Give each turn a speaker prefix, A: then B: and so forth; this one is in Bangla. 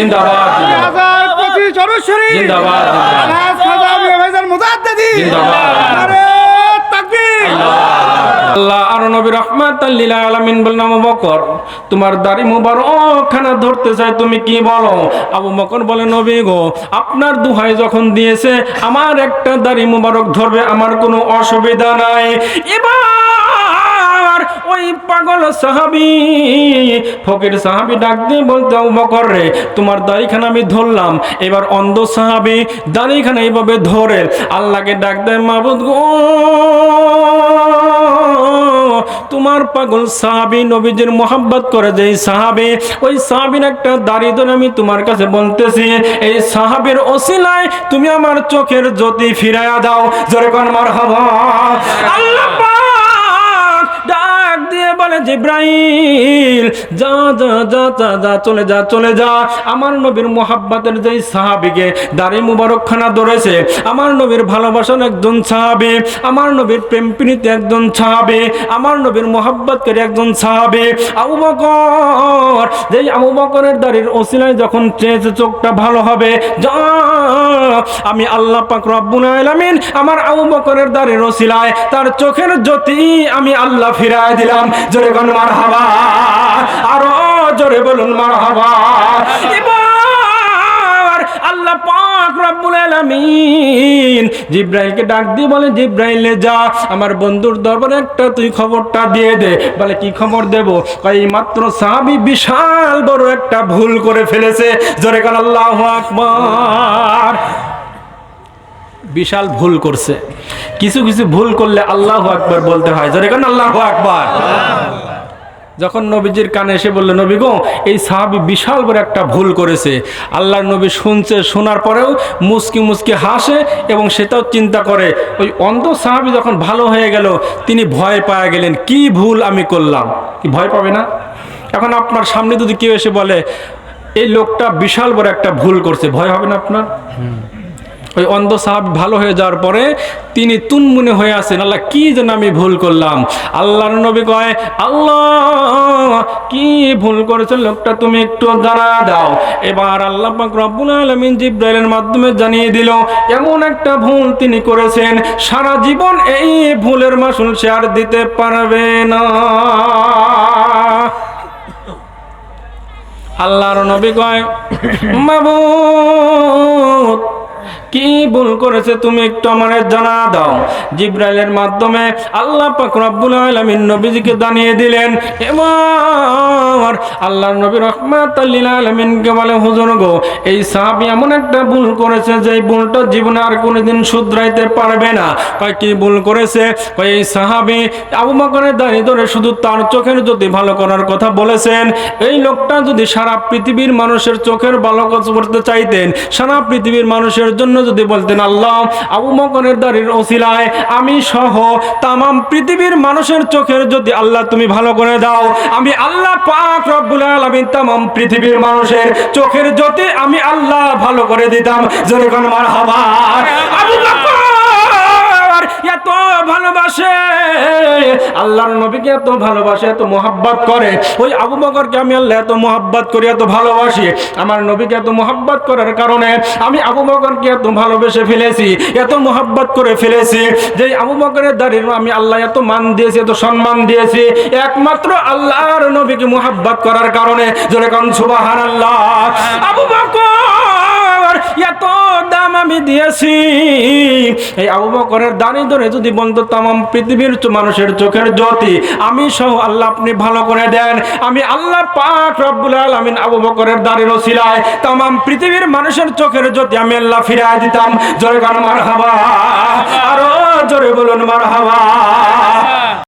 A: জিন্দাবাদ
B: মুজাদ্দিদি।
A: জিন্দাবাদ।
B: তাকবীর।
A: আল্লাহ। আর নবী লিল আলামিন আবু বকর তোমার দাড়ি মুবারক খানা ধরতে চাই তুমি কি বলো? আবু বকর বলে নবী গো আপনার দুহাই যখন দিয়েছে আমার একটা দাড়ি মুবারক ধরবে আমার কোনো অসুবিধা নাই। এবার পাগল সাহাবি। ফকির সাহাবি ডাক দিয়ে বলতে বকর রে, তোমার দাড়িখানা আমি ধরলাম। এবার অন্ধ সাহাবি দাড়িখানা এইভাবে ধরে, আল্লাহকে ডাক দেয়, মাবুদ গো, তোমার পাগল সাহাবি নবীজির মোহাব্বত করে যে সাহাবি, ওই সাহাবির একটা দাড়ি ধরে আমি তোমার কাছে বলতেছি, এই সাহাবের ওসিলায় তুমি আমার চোখের জ্যোতি ফিরাইয়া দাও। জোরে কোন মার হবা আল্লাহ বলে, জিব্রাইল, যা যা যা যা যা, চলে যা চলে যা। আমার নবীর মোহাব্বতের যেই সাহাবিকে দাড়ি মুবারক খানা ধরেছে, আমার নবীর ভালোবাসার একজন সাহাবি, আমার নবীর প্রেম প্রীতি একজন সাহাবি, আমার নবীর মোহাব্বতকারী একজন সাহাবি। আবু বকর, যেই আবু বকরের দাড়ির ওসিলায় যখন চেয়েছে চোখটা ভালো হবে, যা, আমি আল্লাহ পাক রব্বুল আলামিন আমার আবু বকরের দাড়ির ওসিলায় তার চোখের জ্যোতি আমি আল্লাহ ফিরায় দিলাম। জোরে কোন মার হাবা আরও জোরে বলুন মার হাবা আল্লাহ পাক রব্বুল আলামিন জিব্রাইলকে ডাক দিয়ে বলে, জিব্রাইলে যা, আমার বন্ধুর দরবারে একটা তুই খবরটা দিয়ে দে। বলে, কি খবর দেব? এই মাত্র সাহাবী বিশাল বড় একটা ভুল করে ফেলেছে। জোরে কান, আল্লাহু আকবার। বিশাল ভুল করছে। কিছু কিছু ভুল করলে আল্লাহ আকবার বলতে হয়। জোরে কান আল্লাহু আকবার। যখন নবীজির কানে এসে বলল, নবী গো, এই সাহাবি বিশাল বড় একটা ভুল করেছে। আল্লাহর নবী শুনছে, শোনার পরেও মুসকি মুসকি হাসে এবং সেটাও চিন্তা করে। ওই অন্ধ সাহাবি যখন ভালো হয়ে গেল, তিনি ভয় পাওয়া গেলেন, কি ভুল আমি করলাম? কি ভয় পাবে না? এখন আপনার সামনে যদি কেউ এসে বলে, এই লোকটা বিশাল বড় একটা ভুল করছে। ভয় হবে না আপনার? ওই অন্ধ সাহাব ভালো হয়ে যাওয়ার পরে তিনি তুনমুনে হয়ে আছেন। আল্লাহ, কি যেন আমি ভুল করলাম? আল্লাহর নবী কয়, আল্লাহ, কি ভুল করেছেন? লোকটা তুমি একটু দাঁড়া দাও। এবার আল্লাহ রব্বুল আলামিন জিব্রাইলের মাধ্যমে জানিয়ে দিল, এমন একটা ভুল তিনি করেছেন। সারা জীবন এই ভুলের মাসুল সে আর দিতে পারবে না। আল্লাহর নবী কয়, মাবুদ কি ভুল করেছে তুমি একটু আমারে জানা দাও। জিব্রাইলের মাধ্যমে আল্লাহ পাক রব্বুল আলামিন নবীজিকে জানিয়ে দিলেন, এবার আল্লাহর নবী রহমাত আলামিনকে বলে, হুজুর গো, এই সাহাবী এমন একটা ভুল করেছে যে ভুলটা জীবনে আর কোনোদিন শুধরাইতে পারবে না। কয়, কি ভুল করেছে? কয়, এই সাহাবী আবু বকরের দাঁড়িয়ে ধরে শুধু তার চোখের যদি ভালো করার কথা বলেছেন, এই লোকটা যদি সারা পৃথিবীর মানুষের চোখের ভালো কাজ করতে চাইতেন, সারা পৃথিবীর মানুষের জন্য যদি বলতেন, আল্লাহ, আবু মকনের দাড়ির ওসিলায় আমি সহ তামাম পৃথিবীর মানুষের চোখের যদি আল্লাহ তুমি ভালো করে দাও, আমি আল্লাহ পাক রব্বুল আলামিন তামাম পৃথিবীর মানুষের চোখের যদি আমি আল্লাহ ভালো করে দিতাম যেরকম আমার মার বকর এত ভালোবাসে, আল্লাহর নবীকে এত ভালোবাসে, এত মোহাব্বত করে। ওই আবু বকরকে আমি আল্লাহ এত মোহাব্বত করি, এত ভালোবাসি। আমার নবীকে এত মোহাব্বত করার কারণে আমি আবু বকরকে এত ভালোবেসে ফেলেছি, এত মোহাব্বত করে ফেলেছি যে আবু বকরের দাঁড়িয়ে আমি আল্লাহ এত মান দিয়েছি, এত সম্মান দিয়েছি। একমাত্র আল্লাহর নবীকে মোহাব্বত করার কারণে কারণ সুবাহান আল্লাহ আবু বকর এত দাম আমি দিয়েছি। এই আবু বকরের দাঁড়িয়ে ধরে যদি বলতো তামাম পৃথিবীর মানুষের চোখের জ্যোতি, আমি সহ আল্লাহ আপনি ভালো করে দেন। আমি আল্লাহ পাক রব্বুল আলামিন আবু বকরের দাঁড়িয়ে রসিলায় তামাম পৃথিবীর মানুষের চোখের জ্যোতি আমি আল্লাহ ফিরায় দিতাম। জোরে গান মার হাবা আরও জোরে বলুন মার হাবা